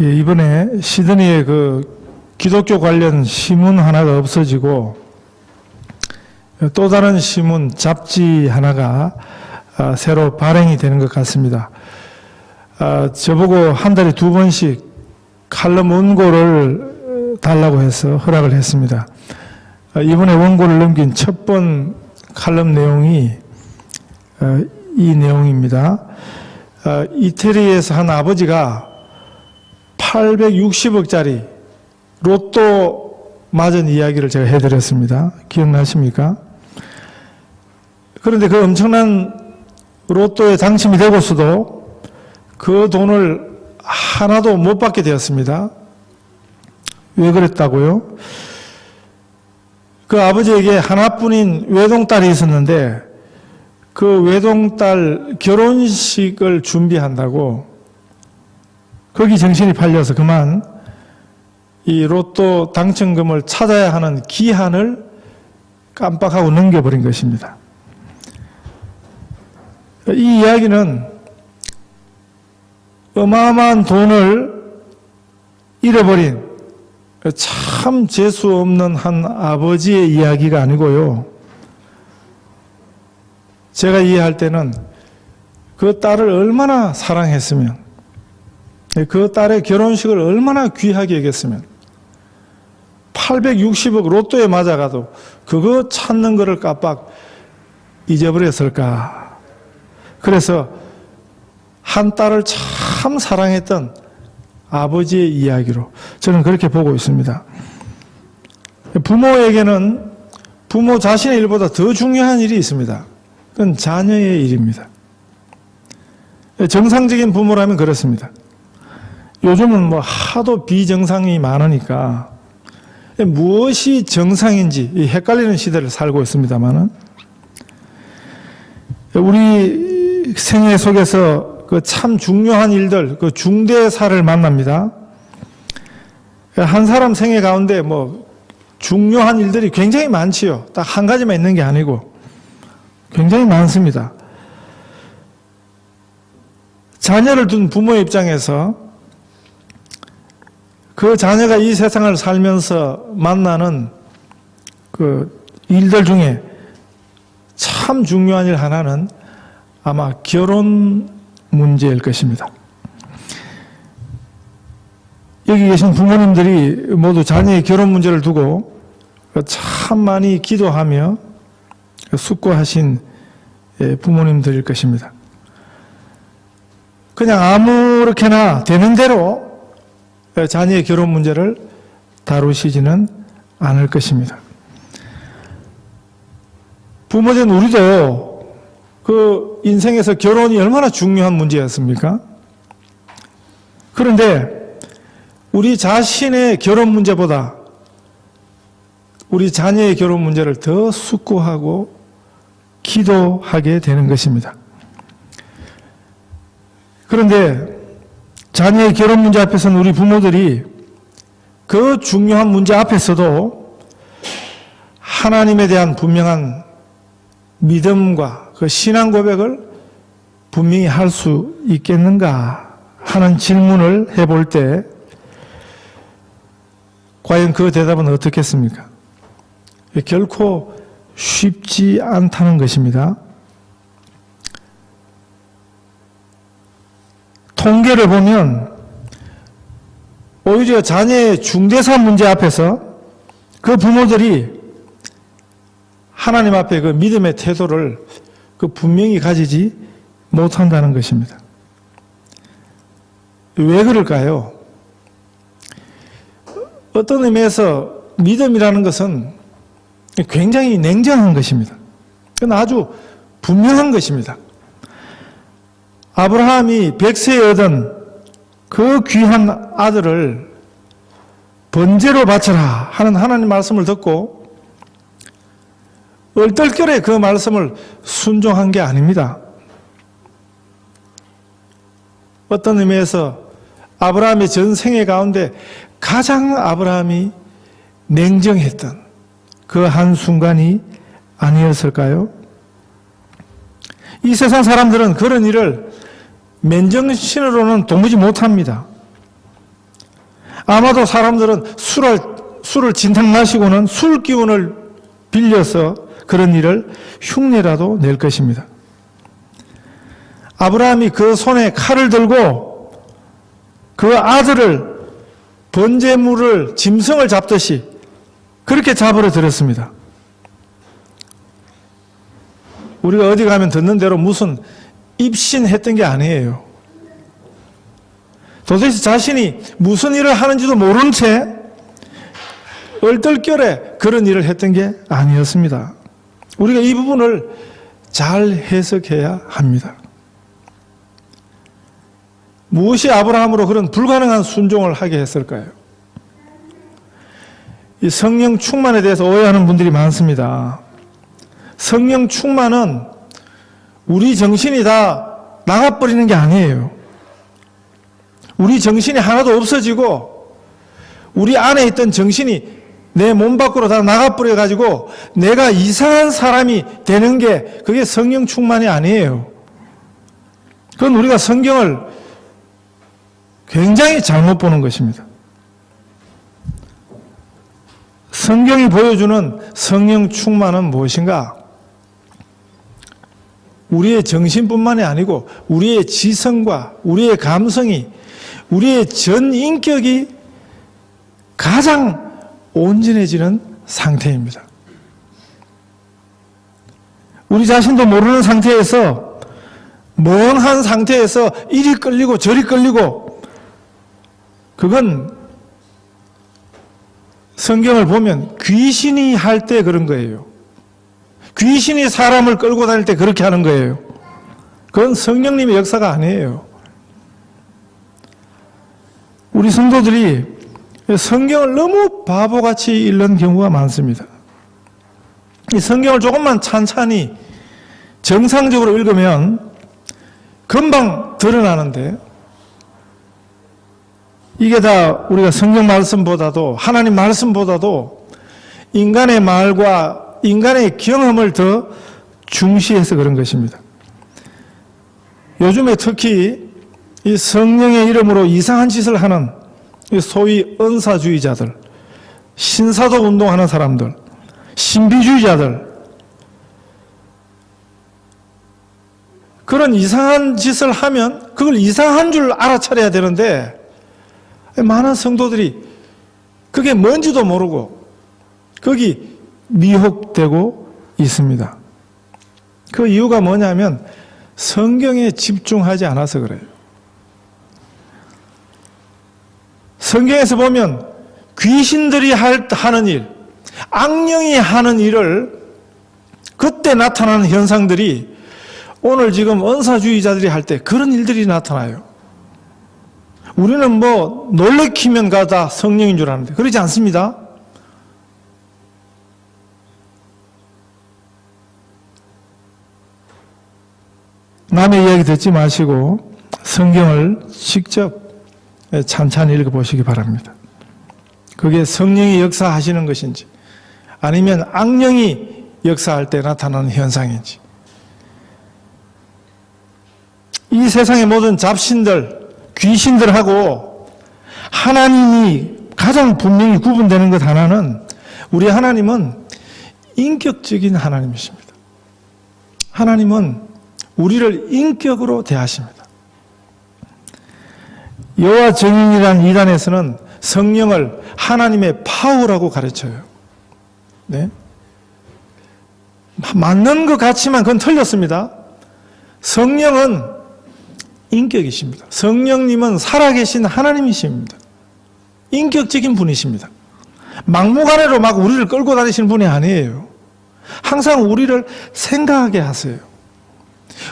예, 이번에 시드니에 그 기독교 관련 신문 하나가 없어지고 또 다른 신문 잡지 하나가 아, 새로 발행이 되는 것 같습니다. 아, 저보고 한 달에 두 번씩 칼럼 원고를 달라고 해서 허락을 했습니다. 아, 이번에 원고를 넘긴 첫 번 칼럼 내용이 어, 이 내용입니다. 아, 이태리에서 한 아버지가 860억짜리 로또 맞은 이야기를 제가 해드렸습니다. 기억나십니까? 그런데 그 엄청난 로또에 당첨이 되고서도 그 돈을 하나도 못 받게 되었습니다. 왜 그랬다고요? 그 아버지에게 하나뿐인 외동딸이 있었는데 그 외동딸 결혼식을 준비한다고 거기 정신이 팔려서 그만 이 로또 당첨금을 찾아야 하는 기한을 깜빡하고 넘겨버린 것입니다. 이 이야기는 어마어마한 돈을 잃어버린 참 재수 없는 한 아버지의 이야기가 아니고요. 제가 이해할 때는 그 딸을 얼마나 사랑했으면, 그 딸의 결혼식을 얼마나 귀하게 여겼으면, 860억 로또에 맞아가도 그거 찾는 거를 깜빡 잊어버렸을까. 그래서 한 딸을 참 사랑했던 아버지의 이야기로 저는 그렇게 보고 있습니다. 부모에게는 부모 자신의 일보다 더 중요한 일이 있습니다. 그건 자녀의 일입니다. 정상적인 부모라면 그렇습니다. 요즘은 뭐 하도 비정상이 많으니까 무엇이 정상인지 헷갈리는 시대를 살고 있습니다만은 우리 생애 속에서 그 참 중요한 일들, 그 중대사를 만납니다. 한 사람 생애 가운데 뭐 중요한 일들이 굉장히 많지요. 딱 한 가지만 있는 게 아니고 굉장히 많습니다. 자녀를 둔 부모의 입장에서 그 자녀가 이 세상을 살면서 만나는 그 일들 중에 참 중요한 일 하나는 아마 결혼 문제일 것입니다. 여기 계신 부모님들이 모두 자녀의 결혼 문제를 두고 참 많이 기도하며 숙고하신 부모님들일 것입니다. 그냥 아무렇게나 되는 대로 자녀의 결혼 문제를 다루시지는 않을 것입니다. 부모된 우리도 그 인생에서 결혼이 얼마나 중요한 문제였습니까? 그런데 우리 자신의 결혼 문제보다 우리 자녀의 결혼 문제를 더 숙고하고 기도하게 되는 것입니다. 그런데 자녀의 결혼 문제 앞에서는 우리 부모들이 그 중요한 문제 앞에서도 하나님에 대한 분명한 믿음과 그 신앙 고백을 분명히 할 수 있겠는가 하는 질문을 해볼 때 과연 그 대답은 어떻겠습니까? 결코 쉽지 않다는 것입니다. 통계를 보면 오히려 자녀의 중대사 문제 앞에서 그 부모들이 하나님 앞에 그 믿음의 태도를 그 분명히 가지지 못한다는 것입니다. 왜 그럴까요? 어떤 의미에서 믿음이라는 것은 굉장히 냉정한 것입니다. 그건 아주 분명한 것입니다. 아브라함이 백세에 얻은 그 귀한 아들을 번제로 바쳐라 하는 하나님 말씀을 듣고 얼떨결에 그 말씀을 순종한 게 아닙니다. 어떤 의미에서 아브라함의 전 생애 가운데 가장 아브라함이 냉정했던 그 한순간이 아니었을까요? 이 세상 사람들은 그런 일을 맨정신으로는 도무지 못합니다. 아마도 사람들은 술을, 술을 진탕 마시고는 술 기운을 빌려서 그런 일을 흉내라도 낼 것입니다. 아브라함이 그 손에 칼을 들고 그 아들을 번제물을 짐승을 잡듯이 그렇게 잡으러 들었습니다. 우리가 어디 가면 듣는 대로 무슨 입신했던 게 아니에요. 도대체 자신이 무슨 일을 하는지도 모른 채 얼떨결에 그런 일을 했던 게 아니었습니다. 우리가 이 부분을 잘 해석해야 합니다. 무엇이 아브라함으로 그런 불가능한 순종을 하게 했을까요? 이 성령 충만에 대해서 오해하는 분들이 많습니다. 성령 충만은 우리 정신이 다 나가버리는 게 아니에요. 우리 정신이 하나도 없어지고 우리 안에 있던 정신이 내 몸 밖으로 다 나가버려 가지고 내가 이상한 사람이 되는 게 그게 성령 충만이 아니에요. 그건 우리가 성경을 굉장히 잘못 보는 것입니다. 성경이 보여주는 성령 충만은 무엇인가? 우리의 정신뿐만이 아니고 우리의 지성과 우리의 감성이 우리의 전 인격이 가장 온전해지는 상태입니다. 우리 자신도 모르는 상태에서 멍한 상태에서 이리 끌리고 저리 끌리고 그건 성경을 보면 귀신이 할 때 그런 거예요. 귀신이 사람을 끌고 다닐 때 그렇게 하는 거예요. 그건 성령님의 역사가 아니에요. 우리 성도들이 성경을 너무 바보같이 읽는 경우가 많습니다. 이 성경을 조금만 찬찬히 정상적으로 읽으면 금방 드러나는데 이게 다 우리가 성경 말씀보다도 하나님 말씀보다도 인간의 말과 인간의 경험을 더 중시해서 그런 것입니다. 요즘에 특히 이 성령의 이름으로 이상한 짓을 하는 이 소위 은사주의자들, 신사도 운동하는 사람들, 신비주의자들, 그런 이상한 짓을 하면 그걸 이상한 줄 알아차려야 되는데 많은 성도들이 그게 뭔지도 모르고 거기 미혹되고 있습니다. 그 이유가 뭐냐면 성경에 집중하지 않아서 그래요. 성경에서 보면 귀신들이 할- 하는 일, 악령이 하는 일을 그때 나타나는 현상들이 오늘 지금 은사주의자들이 할 때 그런 일들이 나타나요. 우리는 뭐 놀래키면 가다 성령인 줄 아는데 그렇지 않습니다. 남의 이야기 듣지 마시고 성경을 직접 찬찬히 읽어보시기 바랍니다. 그게 성령이 역사하시는 것인지 아니면 악령이 역사할 때 나타나는 현상인지 이 세상의 모든 잡신들, 귀신들하고 하나님이 가장 분명히 구분되는 것 하나는 우리 하나님은 인격적인 하나님이십니다. 하나님은 우리를 인격으로 대하십니다. 여호와 정인이라는 이단에서는 성령을 하나님의 파워라고 가르쳐요. 네? 맞는 것 같지만 그건 틀렸습니다. 성령은 인격이십니다. 성령님은 살아계신 하나님이십니다. 인격적인 분이십니다. 막무가내로 막 우리를 끌고 다니시는 분이 아니에요. 항상 우리를 생각하게 하세요.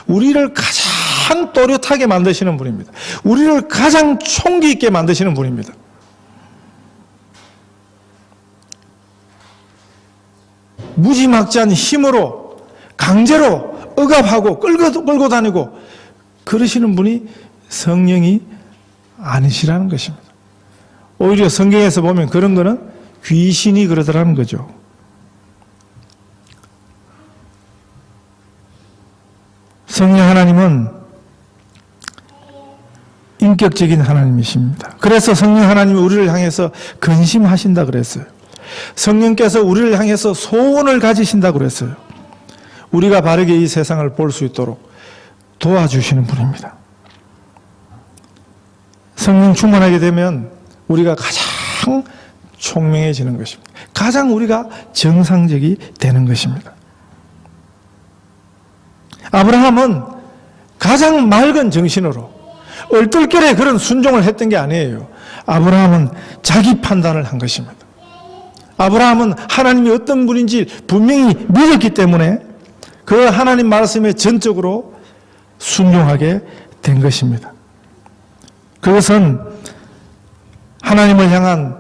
우리를 가장 또렷하게 만드시는 분입니다. 우리를 가장 총기 있게 만드시는 분입니다. 무지막지한 힘으로 강제로 억압하고 끌고, 끌고 다니고 그러시는 분이 성령이 아니시라는 것입니다. 오히려 성경에서 보면 그런 거는 귀신이 그러더라는 거죠. 성령 하나님은 인격적인 하나님이십니다. 그래서 성령 하나님이 우리를 향해서 근심하신다 그랬어요. 성령께서 우리를 향해서 소원을 가지신다 그랬어요. 우리가 바르게 이 세상을 볼 수 있도록 도와주시는 분입니다. 성령 충만하게 되면 우리가 가장 총명해지는 것입니다. 가장 우리가 정상적이 되는 것입니다. 아브라함은 가장 맑은 정신으로 얼떨결에 그런 순종을 했던 게 아니에요. 아브라함은 자기 판단을 한 것입니다. 아브라함은 하나님이 어떤 분인지 분명히 믿었기 때문에 그 하나님 말씀에 전적으로 순종하게 된 것입니다. 그것은 하나님을 향한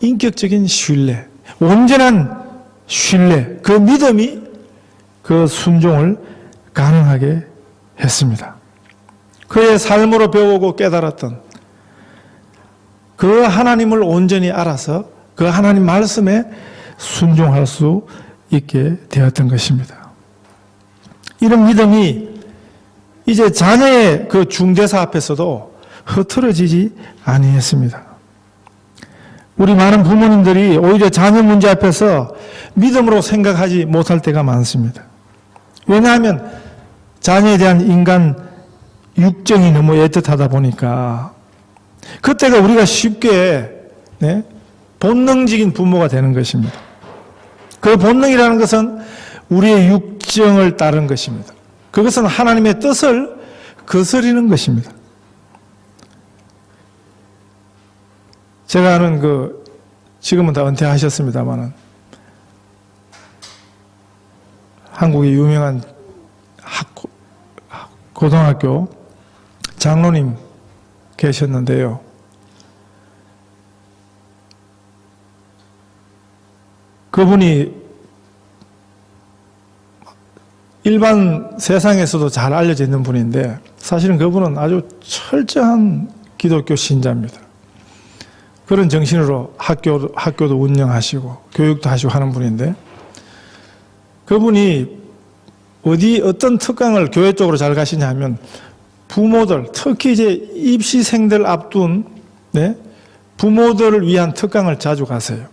인격적인 신뢰, 온전한 신뢰, 그 믿음이 그 순종을 가능하게 했습니다. 그의 삶으로 배우고 깨달았던 그 하나님을 온전히 알아서 그 하나님 말씀에 순종할 수 있게 되었던 것입니다. 이런 믿음이 이제 자녀의 그 중대사 앞에서도 흐트러지지 아니했습니다. 우리 많은 부모님들이 오히려 자녀 문제 앞에서 믿음으로 생각하지 못할 때가 많습니다. 왜냐하면 자녀에 대한 인간 육정이 너무 애틋하다 보니까 그때가 우리가 쉽게 네? 본능적인 부모가 되는 것입니다. 그 본능이라는 것은 우리의 육정을 따른 것입니다. 그것은 하나님의 뜻을 거스리는 것입니다. 제가 아는 그 지금은 다 은퇴하셨습니다만은 한국의 유명한 학, 고등학교 장로님 계셨는데요. 그분이 일반 세상에서도 잘 알려져 있는 분인데 사실은 그분은 아주 철저한 기독교 신자입니다. 그런 정신으로 학교, 학교도 운영하시고 교육도 하시고 하는 분인데 그분이 어디 어떤 특강을 교회 쪽으로 잘 가시냐 하면 부모들 특히 이제 입시생들 앞둔 네? 부모들을 위한 특강을 자주 가세요.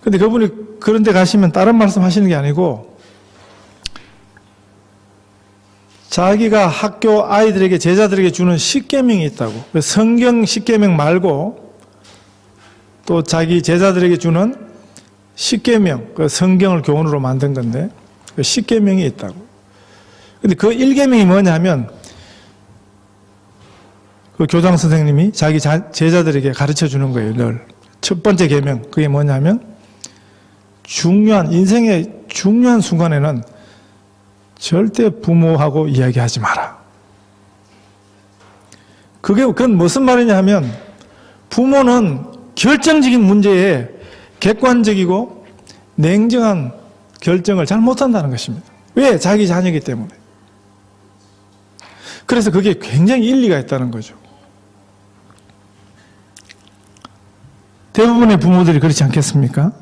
근데 그분이 그런 데 가시면 다른 말씀 하시는 게 아니고 자기가 학교 아이들에게 제자들에게 주는 십계명이 있다고. 성경 십계명 말고 또 자기 제자들에게 주는 십계명, 그 성경을 교훈으로 만든 건데 그 십계명이 있다고. 근데 그 일계명이 뭐냐면 그 교장 선생님이 자기 자- 제자들에게 가르쳐 주는 거예요, 늘. 첫 번째 계명 그게 뭐냐면 중요한 인생의 중요한 순간에는 절대 부모하고 이야기하지 마라. 그게 그건 무슨 말이냐 하면 부모는 결정적인 문제에 객관적이고 냉정한 결정을 잘 못한다는 것입니다. 왜? 자기 자녀이기 때문에. 그래서 그게 굉장히 일리가 있다는 거죠. 대부분의 부모들이 그렇지 않겠습니까?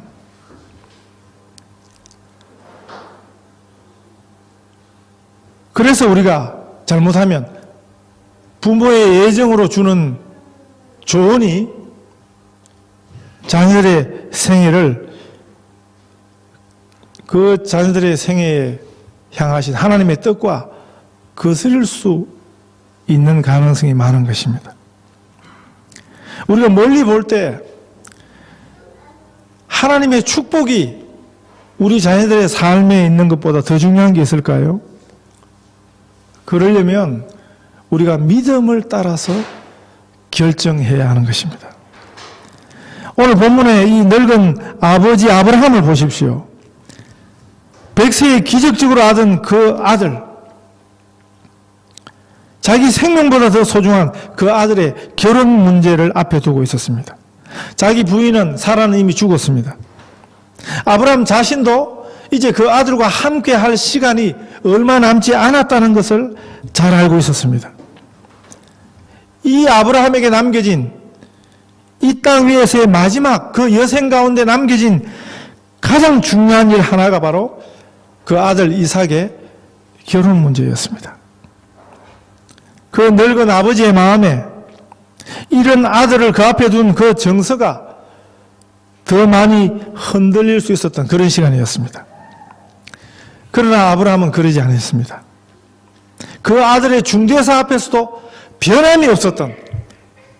그래서 우리가 잘못하면 부모의 예정으로 주는 조언이 자녀들의 생애를 그 자녀들의 생애에 향하신 하나님의 뜻과 거스릴 수 있는 가능성이 많은 것입니다. 우리가 멀리 볼 때 하나님의 축복이 우리 자녀들의 삶에 있는 것보다 더 중요한 게 있을까요? 그러려면 우리가 믿음을 따라서 결정해야 하는 것입니다. 오늘 본문에 이 늙은 아버지 아브라함을 보십시오. 백세에 기적적으로 얻은 그 아들, 자기 생명보다 더 소중한 그 아들의 결혼 문제를 앞에 두고 있었습니다. 자기 부인은 사라는 이미 죽었습니다. 아브라함 자신도 이제 그 아들과 함께 할 시간이 얼마 남지 않았다는 것을 잘 알고 있었습니다. 이 아브라함에게 남겨진 이 땅 위에서의 마지막 그 여생 가운데 남겨진 가장 중요한 일 하나가 바로 그 아들 이삭의 결혼 문제였습니다. 그 늙은 아버지의 마음에 이런 아들을 그 앞에 둔 그 정서가 더 많이 흔들릴 수 있었던 그런 시간이었습니다. 그러나 아브라함은 그러지 않았습니다. 그 아들의 중대사 앞에서도 변함이 없었던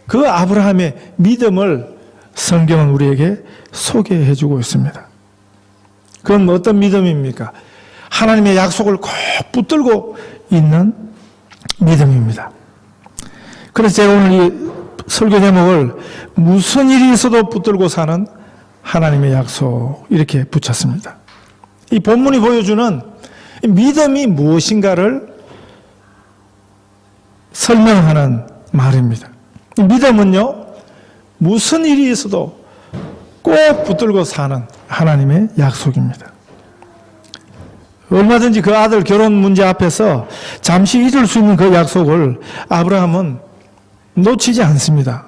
그 아브라함의 믿음을 성경은 우리에게 소개해 주고 있습니다. 그건 어떤 믿음입니까? 하나님의 약속을 꼭 붙들고 있는 믿음입니다. 그래서 제가 오늘 이 설교 제목을 무슨 일이 있어도 붙들고 사는 하나님의 약속 이렇게 붙였습니다. 이 본문이 보여주는 믿음이 무엇인가를 설명하는 말입니다. 이 믿음은요, 무슨 일이 있어도 꼭 붙들고 사는 하나님의 약속입니다. 얼마든지 그 아들 결혼 문제 앞에서 잠시 잊을 수 있는 그 약속을 아브라함은 놓치지 않습니다.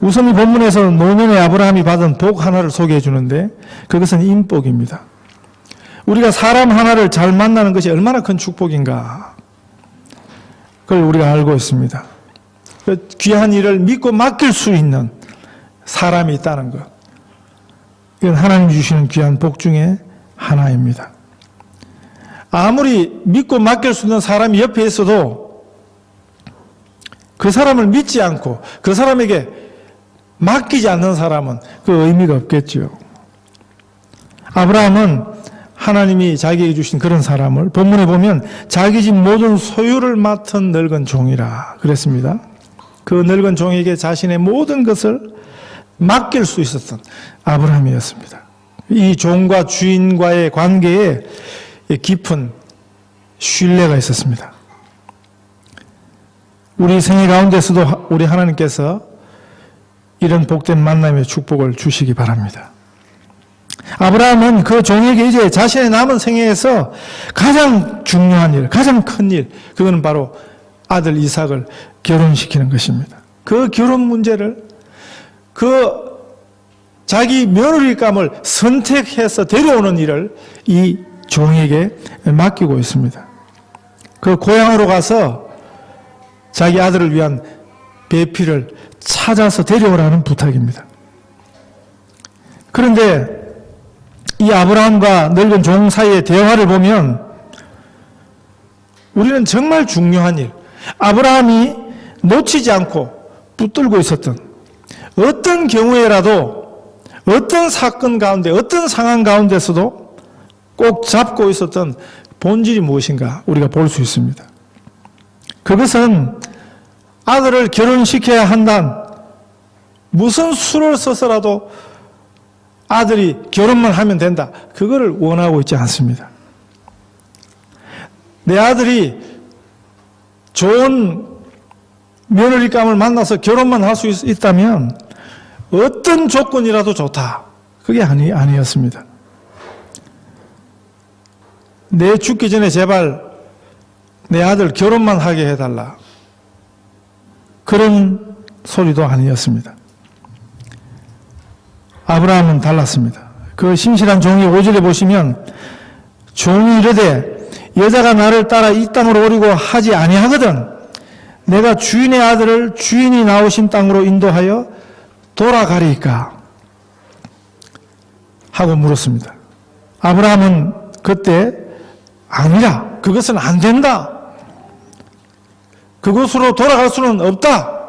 우선 이 본문에서 노년의 아브라함이 받은 복 하나를 소개해 주는데 그것은 인복입니다. 우리가 사람 하나를 잘 만나는 것이 얼마나 큰 축복인가. 그걸 우리가 알고 있습니다. 그 귀한 일을 믿고 맡길 수 있는 사람이 있다는 것. 이건 하나님 주시는 귀한 복 중에 하나입니다. 아무리 믿고 맡길 수 있는 사람이 옆에 있어도 그 사람을 믿지 않고 그 사람에게 맡기지 않는 사람은 그 의미가 없겠지요. 아브라함은 하나님이 자기에게 주신 그런 사람을 본문에 보면 자기 집 모든 소유를 맡은 늙은 종이라 그랬습니다. 그 늙은 종에게 자신의 모든 것을 맡길 수 있었던 아브라함이었습니다. 이 종과 주인과의 관계에 깊은 신뢰가 있었습니다. 우리 생애 가운데서도 우리 하나님께서 이런 복된 만남의 축복을 주시기 바랍니다. 아브라함은 그 종에게 이제 자신의 남은 생애에서 가장 중요한 일, 가장 큰 일, 그거는 바로 아들 이삭을 결혼시키는 것입니다. 그 결혼 문제를 그 자기 며느리감을 선택해서 데려오는 일을 이 종에게 맡기고 있습니다. 그 고향으로 가서 자기 아들을 위한 배필을 찾아서 데려오라는 부탁입니다. 그런데 이 아브라함과 늙은 종 사이의 대화를 보면 우리는 정말 중요한 일, 아브라함이 놓치지 않고 붙들고 있었던 어떤 경우에라도 어떤 사건 가운데, 어떤 상황 가운데서도 꼭 잡고 있었던 본질이 무엇인가 우리가 볼 수 있습니다. 그것은 아들을 결혼시켜야 한다. 무슨 수를 써서라도 아들이 결혼만 하면 된다. 그거를 원하고 있지 않습니다. 내 아들이 좋은 며느리감을 만나서 결혼만 할 수 있다면 어떤 조건이라도 좋다. 그게 아니, 아니었습니다. 내 죽기 전에 제발 내 아들 결혼만 하게 해달라. 그런 소리도 아니었습니다. 아브라함은 달랐습니다. 그 신실한 종이 5절에 보시면 종이 이르되 여자가 나를 따라 이 땅으로 오리고 하지 아니하거든 내가 주인의 아들을 주인이 나오신 땅으로 인도하여 돌아가리까 하고 물었습니다. 아브라함은 그때 아니라 그것은 안 된다. 그곳으로 돌아갈 수는 없다.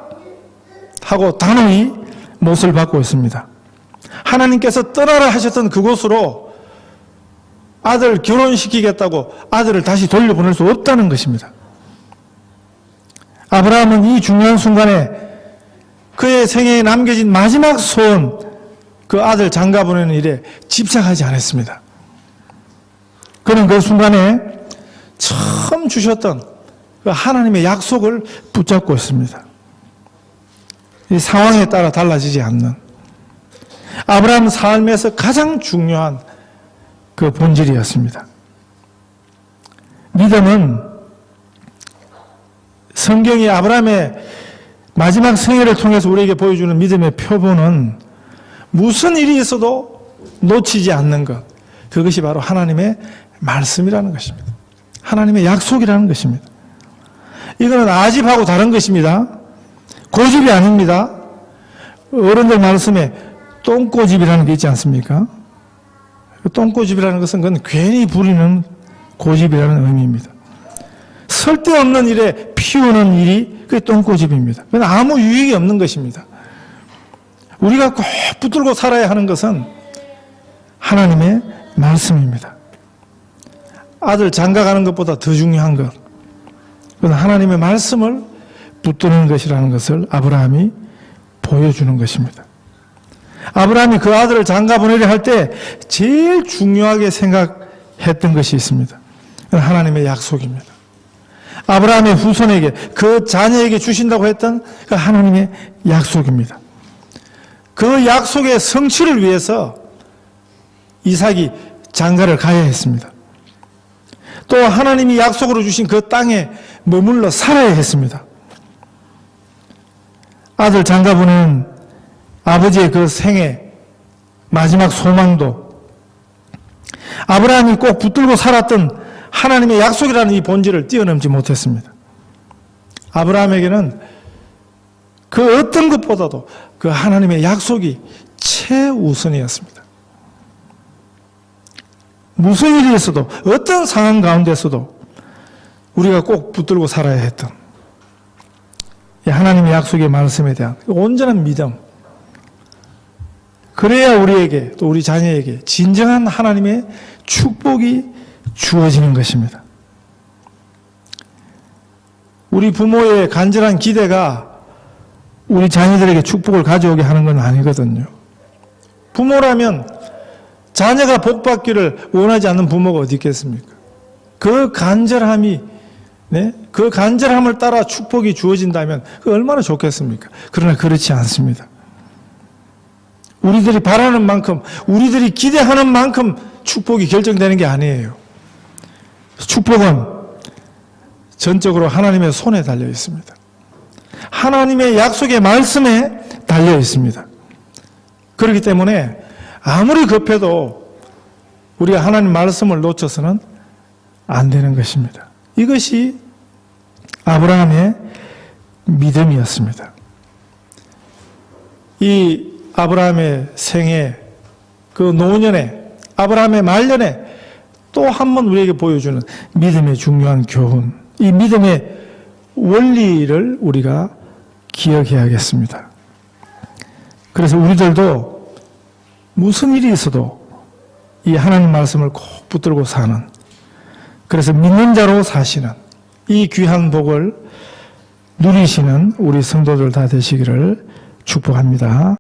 하고 단호히 못을 받고 있습니다. 하나님께서 떠나라 하셨던 그곳으로 아들 결혼시키겠다고 아들을 다시 돌려보낼 수 없다는 것입니다. 아브라함은 이 중요한 순간에 그의 생애에 남겨진 마지막 소원, 그 아들 장가 보내는 일에 집착하지 않았습니다. 그는 그 순간에 처음 주셨던 그 하나님의 약속을 붙잡고 있습니다. 이 상황에 따라 달라지지 않는 아브라함 삶에서 가장 중요한 그 본질이었습니다. 믿음은 성경이 아브라함의 마지막 생애를 통해서 우리에게 보여주는 믿음의 표본은 무슨 일이 있어도 놓치지 않는 것. 그것이 바로 하나님의 말씀이라는 것입니다. 하나님의 약속이라는 것입니다. 이거는 아집하고 다른 것입니다. 고집이 아닙니다. 어른들 말씀에 똥꼬집이라는 게 있지 않습니까? 그 똥꼬집이라는 것은 그건 괜히 부리는 고집이라는 의미입니다. 쓸데없는 일에 피우는 일이 그게 똥꼬집입니다. 그건 아무 유익이 없는 것입니다. 우리가 꼭 붙들고 살아야 하는 것은 하나님의 말씀입니다. 아들 장가가는 것보다 더 중요한 것. 그건 하나님의 말씀을 붙드는 것이라는 것을 아브라함이 보여주는 것입니다. 아브라함이 그 아들을 장가 보내려 할 때 제일 중요하게 생각했던 것이 있습니다. 하나님의 약속입니다. 아브라함의 후손에게 그 자녀에게 주신다고 했던 그 하나님의 약속입니다. 그 약속의 성취를 위해서 이삭이 장가를 가야 했습니다. 또 하나님이 약속으로 주신 그 땅에 머물러 살아야 했습니다. 아들 장가 보내는 아버지의 그 생애 마지막 소망도 아브라함이 꼭 붙들고 살았던 하나님의 약속이라는 이 본질을 뛰어넘지 못했습니다. 아브라함에게는 그 어떤 것보다도 그 하나님의 약속이 최우선이었습니다. 무슨 일이 있어도 어떤 상황 가운데서도 우리가 꼭 붙들고 살아야 했던 이 하나님의 약속의 말씀에 대한 온전한 믿음. 그래야 우리에게 또 우리 자녀에게 진정한 하나님의 축복이 주어지는 것입니다. 우리 부모의 간절한 기대가 우리 자녀들에게 축복을 가져오게 하는 건 아니거든요. 부모라면 자녀가 복 받기를 원하지 않는 부모가 어디 있겠습니까? 그 간절함이 네? 그 간절함을 따라 축복이 주어진다면 그 얼마나 좋겠습니까? 그러나 그렇지 않습니다. 우리들이 바라는 만큼, 우리들이 기대하는 만큼 축복이 결정되는 게 아니에요. 축복은 전적으로 하나님의 손에 달려 있습니다. 하나님의 약속의 말씀에 달려 있습니다. 그렇기 때문에 아무리 급해도 우리가 하나님 말씀을 놓쳐서는 안 되는 것입니다. 이것이 아브라함의 믿음이었습니다. 이 아브라함의 생애, 그 노년에, 아브라함의 말년에 또 한 번 우리에게 보여주는 믿음의 중요한 교훈, 이 믿음의 원리를 우리가 기억해야겠습니다. 그래서 우리들도 무슨 일이 있어도 이 하나님 말씀을 꼭 붙들고 사는 그래서 믿는 자로 사시는 이 귀한 복을 누리시는 우리 성도들 다 되시기를 축복합니다.